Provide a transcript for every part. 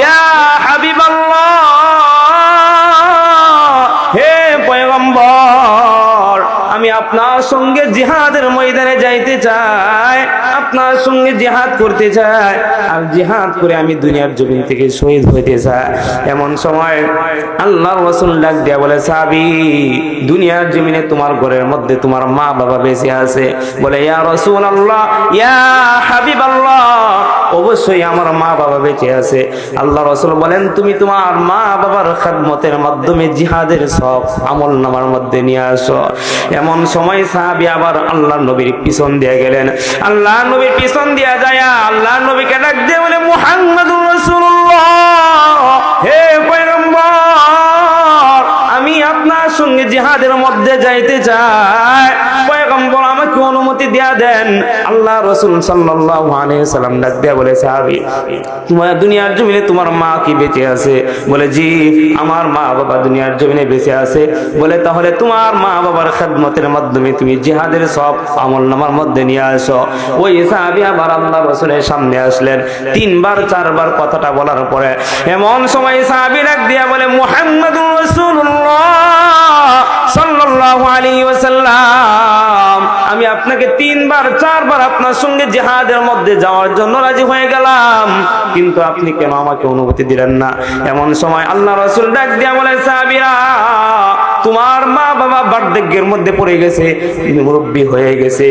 ইয়া হাবিবাল্লাহ, হে পয়গম্বর, আমি আপনার সঙ্গে জিহাদের ময়দানে যাইতে চাই, আপনার সঙ্গে জিহাদ করতে চাই, আর জিহাদ করে আমি দুনিয়ার জমিন থেকে শহীদ হইতে চাই। এমন সময় আল্লাহ রসুল ডাক দিয়া বলে সাবি দুনিয়ার জমিনে তোমার ঘরের মধ্যে তোমার মা বাবা বেঁচে আছে। বলে, ইয়া রসুল আল্লাহ ইয়া হাবিব আল্লাহ অবশ্যই আমার মা বাবা বেঁচে আছে। আল্লাহ রসুল বলেন, তুমি তোমার মা বাবার খাদমতের মাধ্যমে জিহাদের সব আমল নামার মধ্যে নিয়ে আসো। এমন সময় সাহাবি আবার আল্লাহ নবীর পিছন দিয়ে গেলেন। আল্লাহ নবীর পিছন দিয়া যায় আল্লাহ নবীকে ডাক দিয়ে বলে, মুহাম্মাদুর রাসূলুল্লাহ, হে আমি আপনার সঙ্গে জিহাদের মধ্যে যাইতে চাই। অনুমতি দিয়া দেন। আল্লাহ রসুল সাল্লাম ডাক দিয়া বলে, সাহাবী, তোমার দুনিয়ার জমিনে তোমার মা কি বেঁচে আছে? বলে, জি, আমার মা বাবা দুনিয়ার জমিনে বেঁচে আছে। বলে, তাহলে তোমার মা বাবার খেদমতের মাধ্যমে তুমি জিহাদের সব আমল নামার মধ্যে নিয়ে আসো। ওই সাহাবী আবার আল্লাহ রসুলের সামনে আসলেন, তিনবার, চারবার কথাটা বলার পরে এমন সময় সাহাবী ডাক দিয়া বলে, মুহাম্মাদুর রাসূলুল্লাহ সাল্লাল্লাহু আলাইহি ওয়াসাল্লাম। আমি আপনাকে তিনবার, চারবার আপনার সঙ্গে জেহাদের মধ্যে যাওয়ার জন্য রাজি হয়ে গেলাম। কিন্তু আপনি কেন আমাকে অনুভূতি দিলেন না? এমন সময় আল্লাহ রসুল ডাক দিয়া বলে, সাহাবীরা তোমার মা বাবা বার্ধক্যের মধ্যে পড়ে গেছে মুরব্বী হয়ে গেছে।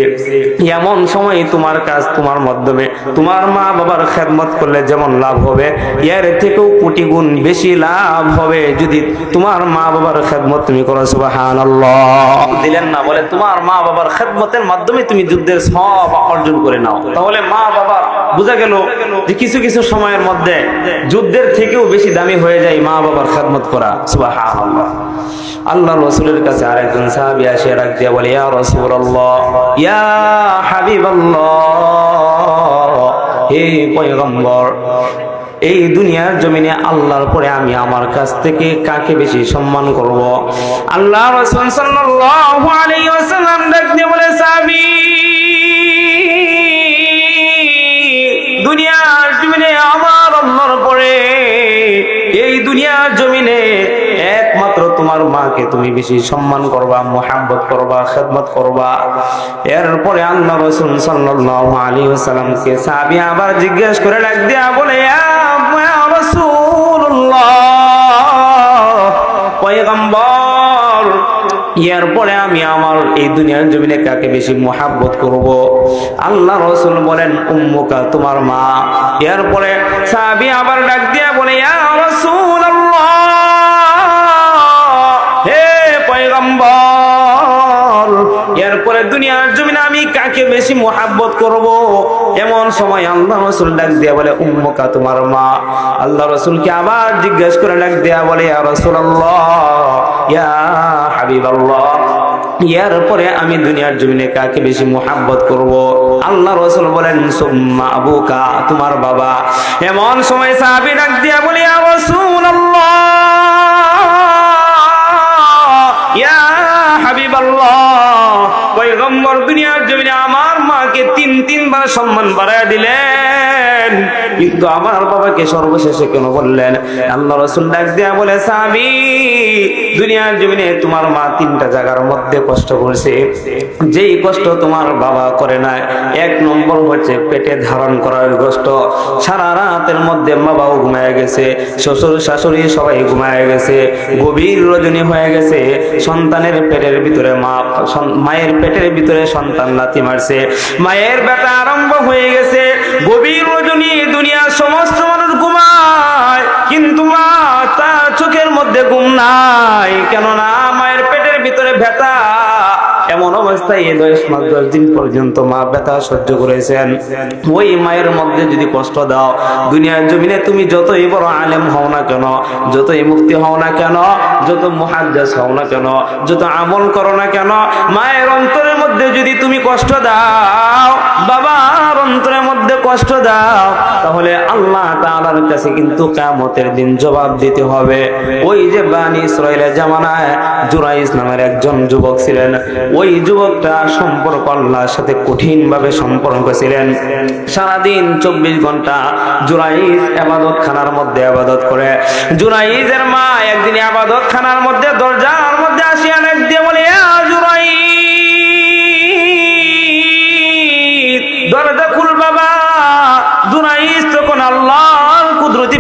এমন সময় তোমার কাজ তোমার মাধ্যমে। তোমার মা বাবার খেদমত করলে যেমন লাভ হবে, এর থেকেও কোটি গুণ বেশি লাভ হবে যদি তোমার মা বাবার খেদমত তুমি করো, সুবহানাল্লাহ। দিলেন না, বলে তোমার মা বাবার খেদমতের মাধ্যমে তুমি যুদ্ধের সব অর্জন করে নাও। তাহলে মা বাবা বোঝা গেল যে কিছু কিছু সময়ের মধ্যে যুদ্ধের থেকেও বেশি দামি হয়ে যায় মা বাবার খেদমত করা, সুবহানাল্লাহ। আল্লাহ রসুলের কাছে আরেকজন সাহাবি আসে রাখ দিয়া বলে, ইয়া রাসূলুল্লাহ, ইয়া হাবিবাল্লাহ, হে পয়গম্বর, এই দুনিয়ার জমিনে আল্লাহর পরে আমি আমার কাছ থেকে কাকে বেশি সম্মান করব? আল্লাহ রাসূল সাল্লাল্লাহু আলাইহি ওয়াসাল্লাম ডাক দিয়ে বলে, সাহাবী, দুনিয়ার জমিনে আমার আল্লাহর পরে, এই দুনিয়ার জমিনে একমাত্র তোমার মাকে তুমি বেশি সম্মান করবা, মোহাব্বত করবা, খেদমত করবা। এরপরে আল্লাহ রসুল সাল্লাল্লাহু আলাইহি ওয়াসাল্লামকে সাহাবী আবার জিজ্ঞেস করে ডাক দিয়া বলে এরপরে আমি আমার এই দুনিয়ার জমিনে কাকে বেশি মোহাব্বত করব? আল্লাহ রসুল বলেন, উম্মুকা, তোমার মা। এরপরে সাহাবী আবার ডাক দিয়া বলে, ইয়া রাসূলুল্লাহ দুনিয়ার জমিনে আমি কাকে বেশি মোহাব্বত করব? এমন সময় আল্লাহ রসুল ডাক দিয়া বলে, উম্মুকা, তোমার মা। আল্লাহ রসুলকে আবার জিজ্ঞেস করে ডাক দিয়া বলে, ইয়া হাবিবাল্লাহ, ইয়ার পরে আমি দুনিয়ার জমিনে কাকে বেশি মোহাব্বত করব? আল্লাহ রসুল বলেন তোমার বাবা। এমন সময় ডাক দিয়া বলি, ইয়া রাসূলুল্লাহ, ইয়া হাবিবাল্লাহ, পয়গম্বর দুনিয়ার জমিনে আমার মাকে তিন, তিনবার সম্মান বাড়ায় দিলেন। কিন্তু আমার বাবাকে সর্বশেষে কেন বললেন? আল্লাহ রসুল ডাক দিয়া বলে সাবি দুনিয়ার জমিনে তোমার মা তিনটা জায়গার মধ্যে কষ্ট করছে। যেই কষ্ট তোমার বাবা করে না এক নম্বর হচ্ছে পেটে ধারণ করার কষ্ট। সারা রাতের মধ্যে বাবাও ঘুমায় গেছে, শ্বশুর শাশুড়ি সবাই ঘুমায় গেছে, গভীর রজনী হয়ে গেছে, সন্তানের পেটের ভিতরে মা মায়ের পেটের ভিতরে সন্তান লাথি মারছে। মায়ের বেটা আরম্ভ হয়ে গেছে, গভীর রজনী, দুনিয়ার সমস্ত মানুষ ঘুম নাই কেননা মায়ের পেটের ভিতরে ব্যথা। এমন অবস্থায় এই দশ মাস, দশ দিন পর্যন্ত মা ব্যথা সহ্য করেছেন। ওই মায়ের মধ্যে যদি কষ্ট দাও, দুনিয়ার জমিনে তুমি যতই বড় আলেম হও না কেন, যতই মুক্তি হও না কেন, যত মুহাদ্দাস হও না কেন, যত আমল করো না কেন, মায়ের অন্তরের মধ্যে যদি তুমি কষ্ট দাও, বাবার অন্তরের মধ্যে কষ্ট দাও, তাহলে আল্লাহ তাআলার কাছে কিন্তু কিয়ামতের দিন জবাব দিতে হবে। ওই যে বানি ইসরাইলের জামানায় জুরাইস নামের একজন যুবক ছিলেন, ওই ওই যুবকটা সম্পর্ক আল্লাহর সাথে কঠিন ভাবে সম্পর্ক ছিলেন সারাদিন চব্বিশ ঘণ্টা জুরাইজ আবাদত খানার মধ্যে আবাদত করে। জুরাইজের মা একদিন আবাদত খানার মধ্যে, দরজার মধ্যে আসিয়া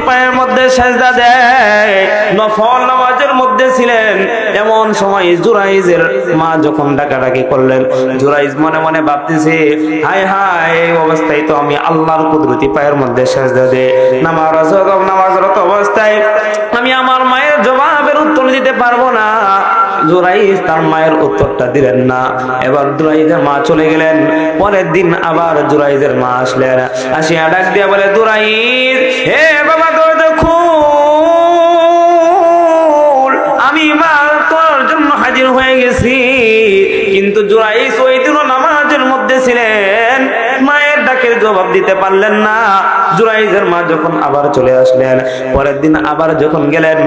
পায়ের মধ্যে সেজদা দেয়, নফল নামাজের মধ্যে ছিলেন। এমন সময় জুরাইজের মা যখন ডাকাডাকি করলেন, জুরাইজ মনে মনে ভাবতেছে, হায় এই অবস্থায় তো আমি আল্লাহর কুদরতি পায়ের মধ্যে সেজদা দে নামাজ নামাজরত অবস্থায় আমি আমার মায়ের জবাবের উত্তর দিতে পারব না। জোরাইজ তার মায়ের উত্তরটা দিলেন না। এবার জুরাইজের মা চলে গেলেন। পরের দিন আবার জুরাইজের মা আসলেন। আসিয়া ডাক দিয়া বলে, জুরাইজ, হে বাবা হাজির হয়ে গেছি। কিন্তু জুরাইজ ওই দিনও নামাজের মধ্যে ছিলেন। মায়ের ডাকের জবাব দিতে পারলেন না। জুরাইজের মা যখন আবার চলে আসলেন, পরের দিন আবার যখন গেলেন,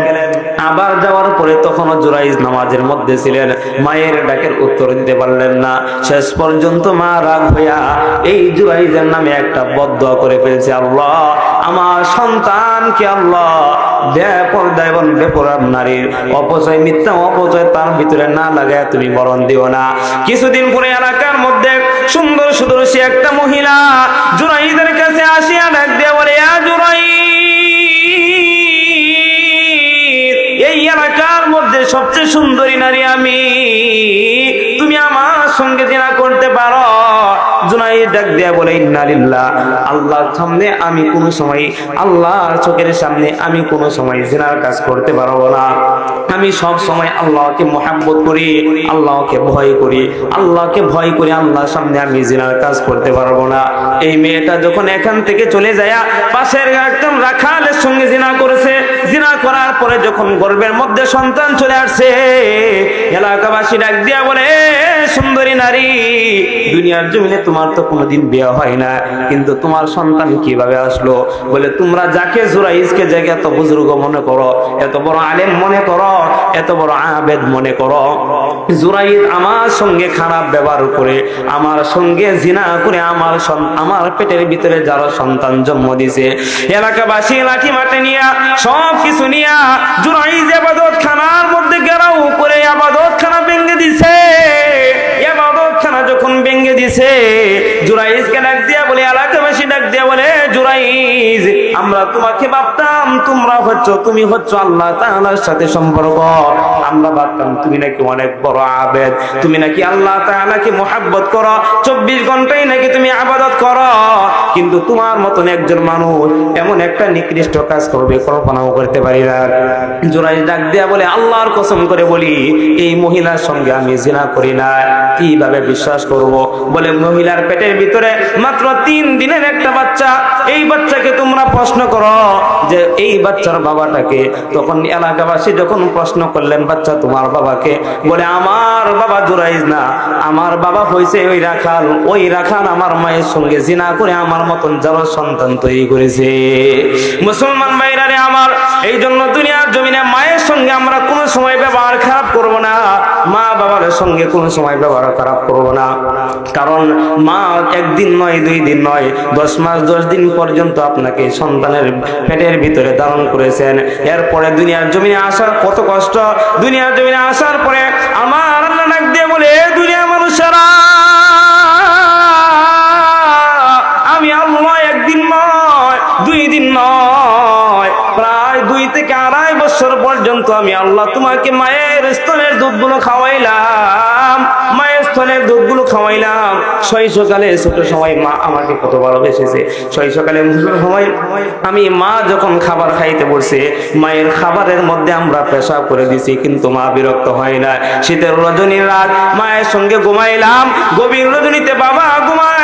আবার যাওয়ার পরে তখনও জুরাইজ নামাজের মধ্যে ছিলেন। মায়ের ডাকের উত্তর দিতে পারলেন না। শেষ পর্যন্ত মা রাগ হইয়া এই জুরাইজের নামে একটা বদ্ধ করে ফেলছে, আল্লাহ, আমার সন্তানকে আল্লাহ নারীর অপচয় মিথ্যা অপচয় তার ভিতরে না লাগায় তুমি মরণ দিও না। কিছুদিন পরে এলাকার মধ্যে সুন্দর সুদর্শী একটা মহিলা জুরাইদের কাছে আসিয়া ডাক দিয়ে বলে জুরাই এই এলাকার মধ্যে সবচেয়ে সুন্দরী নারী আমি। তুমি আমার সঙ্গে দিনা করতে পারো। জুনাই ডাক দিয়া বলে ইন্নালিল্লাহ আল্লাহর সামনে আমি কোন সময়, আল্লাহর চোখের সামনে আমি কোন সময় জিনার কাজ করতে পারব না। আমি সব সময় আল্লাহকে মহাব্বত করি, আল্লাহকে ভয় করি। আল্লাহকে ভয় আল্লাহর সামনে আমি জিনার কাজ করতে পারব না। এই মেয়েটা যখন এখান থেকে চলে যায়, পাশের একদম রাখালের সঙ্গে জিনা করেছে। জিনা করার পরে যখন গর্বের মধ্যে সন্তান চলে আসছে, এলাকাবাসী ডাক দিয়া বলে সুন্দরী নারী, দুনিয়ার জমিনে তোমার তো কোনোদিন বিয়ে হয় না, কিন্তু তোমার সন্তান কীভাবে আসলো? বলে, তোমরা যাকে জুরাইজকে জায়গা এত বুজুর্গ মনে করো, এত বড় আলেম মনে করো, এত বড় আবেদ মনে করো, জুরাইজ আমার সঙ্গে খারাপ ব্যবহার করে, আমার সঙ্গে জিনা করে আমার আমার পেটের ভিতরে যারা সন্তান জন্ম দিছে এলাকাবাসী লাঠি মাঠে নিয়া, সব কিছু নিয়া জুরাইজ আবাদত খানার মধ্যে গেরাও করে আবাদত খানা ভেঙে দিছে। আবাদত খানা যখন ভেঙে দিছে বলে জুরাইজ, আমরা তোমাকে ভাবতাম তোমরা হচ্ছ, তুমি হচ্ছ আল্লাহ সাথে সম্পর্ক। আমরা ভাবতাম তুমি নাকি অনেক বড় আবেদ, তুমি নাকি আল্লাহ মোহাব্বত করো, চব্বিশ নাকি তুমি আবাদত করো। কিন্তু তোমার মতন একজন মানুষ এমন একটা নিকৃষ্ট কাজ করবে, কল্পনাও করতে পারি না। জোরাই ডাক দেয়া বলে, আল্লাহর কসম করে বলি, এই মহিলার সঙ্গে আমি জিনা করি না। কীভাবে বিশ্বাস করব? বলে মহিলার পেটের ভিতরে মাত্র তিন দিনের একটা বাচ্চা এই বাচ্চাকে তোমরা প্রশ্ন করো যে এই বাচ্চার বাবাটাকে। তখন এলাকাবাসী যখন প্রশ্ন করলেন, বাচ্চা, তোমার বাবাকে? বলে, আমার বাবা জুরাইজ না। আমার বাবা হয়েছে ওই রাখাল। ওই রাখাল আমার মায়ের সঙ্গে জিনা করে আমার মতন যারা সন্তান তৈরি করেছে। মুসলমান ভাইরারে আমার, এই জন্য দুনিয়ার জমিনে মায়ের সঙ্গে আমরা কোনো সময় ব্যবহার খারাপ করব না। মা বাবার সঙ্গে কোনো সময় ব্যবহার খারাপ করব না। কারণ মা একদিন নয়, দুই দিন নয়, দশ মাস, দশ দিন পর্যন্ত আপনাকে সন্তানের পেটের ভিতরে ধারণ করেছেন। এরপরে দুনিয়ার জমিনে আসার কত কষ্ট? দুনিয়ার জমিনে আসার পরে থেকে আড়াই বছর পর্যন্ত আমি আল্লাহ তোমাকে মায়ের স্তনের দুধগুলো খাওয়াইলাম। মায়ের স্তনের দুধগুলো খাওয়াইলাম। শৈশকালে ছোট সময় মা আমাকে কত ভালোবেসেছে। শৈশকালে সময় আমি মা যখন খাবার খাইতে বসে, মায়ের খাবারের মধ্যে আমরা পেশাব করে দিছি, কিন্তু মা বিরক্ত হয় না। শীতের রজনীর রাত, মায়ের সঙ্গে ঘুমাইলাম। গভীর রজনীতে বাবা ঘুমায়।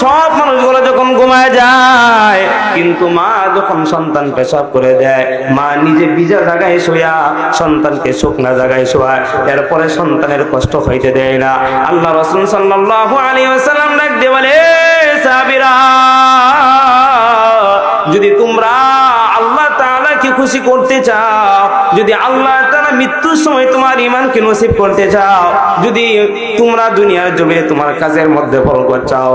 সব মানুষগুলো যখন ঘুমায় যায়, কিন্তু মা যখন সন্তান পেশাব করে দেয়, মা নিজে বিজা জায়গায় শোয়া, সন্তানকে শুকনা জায়গায় শোয়ায়, এরপরে সন্তানের কষ্ট হইতে দেয় না। আল্লাহ রসুল সাল্লাহ আলী আসসালাম ডাক দিয়ে বলে, "এ খুশি করতে চাও, যদি আল্লাহ তারা মৃত্যুর সময় তোমার ইমানকে নসিব করতে চাও, যদি তোমরা দুনিয়ার জমিনে তোমার কাজের মধ্যে বরকত চাও,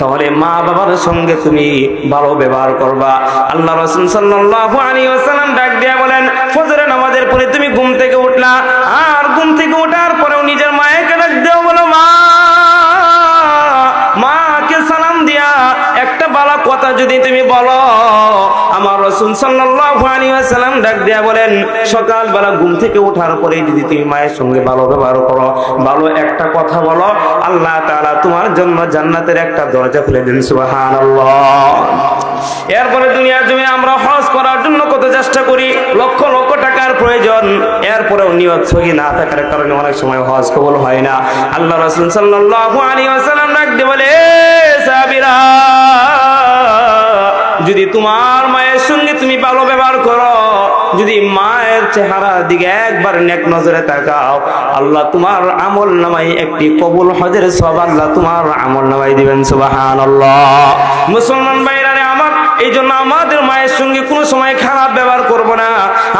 তাহলে মা বাবার সঙ্গে তুমি ভালো ব্যবহার করবা। আল্লাহ সাল্লাল্লাহু আলাইহি ওয়াসাল্লাম ডাক দিয়া বলেন, ফজরের নামাজের পরে তুমি ঘুম থেকে উঠলা, আর ঘুম থেকে ওঠার পরেও নিজের মায়েকে কথা যদি তুমি বলো, আমার আলাইহি ওয়াসাল্লাম ডাক দিয়া বলেন, সকালবেলা ঘুম থেকে ওঠার পরে যদি তুমি মায়ের সঙ্গে ভালো ব্যবহার করো, ভালো একটা কথা বলো, আল্লাহ তাআলা তোমার জন্য জান্নাতের একটা দরজা খুলে দিন, সুবহানাল্লাহ। এরপরে দুনিয়ার জমি আমরা হজ করার জন্য কত চেষ্টা করি, লক্ষ লক্ষ টাকার প্রয়োজন। এরপরেও নিয়ত সহি না থাকার কারণে অনেক সময় হজ কবল হয় না। আল্লাহ রাসূল সাল্লাল্লাহু আলাইহি ওয়াসাল্লাম ডাক দিয়ে বলে, "এ সাহাবীরা যদি তোমার মায়ের সঙ্গে তুমি ভালো ব্যবহার করো, যদি মায়ের চেহারার দিকে একবার নেক নজরে তাকাও, আল্লাহ তোমার আমল নামাই একটি কবুল হজের সব আল্লাহ তোমার আমল নামাই দিবেন, সুবহানাল্লাহ। মুসলমান ভাইরা রে আমার এই জন্য আমাদের মায়ের সঙ্গে কোনো সময় খারাপ ব্যবহার করব না।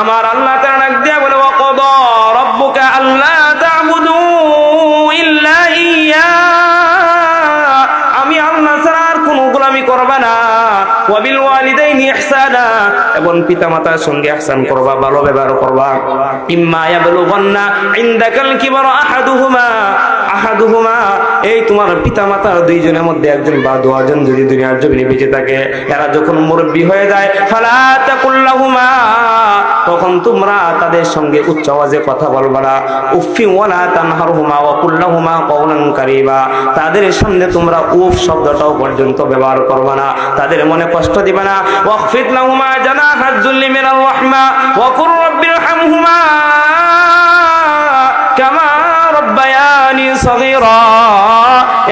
আমার আল্লাহ তাআলা ডাক দিয়া বলে, ওয়াকাদা রাব্বুকা আল্লা তা'বুদু ইল্লা ইয়্যা আমি আল্লাহ ছাড়া আর কোনো গোলামি করবা না। ওয়াবিল ওয়ালিদাইনি ইহসানা। এবং পিতামাতার সঙ্গে ইহসান করবা, ভালো ব্যবহার করবা। ইম্মা ইয়াবলুগান্না ইনদাকাল কিবারা আহাদুহুমা। আহাদুহুমা এই তোমার পিতামাতার দুইজনের মধ্যে একজন বা দুজন যদি দুনিয়ার জমিনে বেঁচে থাকে, এরা যখন মুরব্বী হয়ে যায় তখন তোমরা তাদের সঙ্গে উচ্চ আওয়াজে কথা বলবা না। উফি ওয়ালা তানহারহুমা ওয়া কুল্লাহুমা কওলান কারীবা। তাদের সামনে তোমরা উফ শব্দটাও পর্যন্ত ব্যবহার করবা না, তাদের মনে কষ্ট দিবা না। ওয়াখফিদ লাহুমা জানাহাজ যুল্লি মিনার রাহমা ওয়া কুর রাব্বিরহামহুমা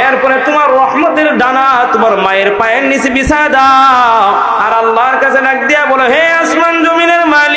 এরপরে তোমার রহমতের ডানা তোমার মায়ের পায়ের নিচে বিছায় দাও।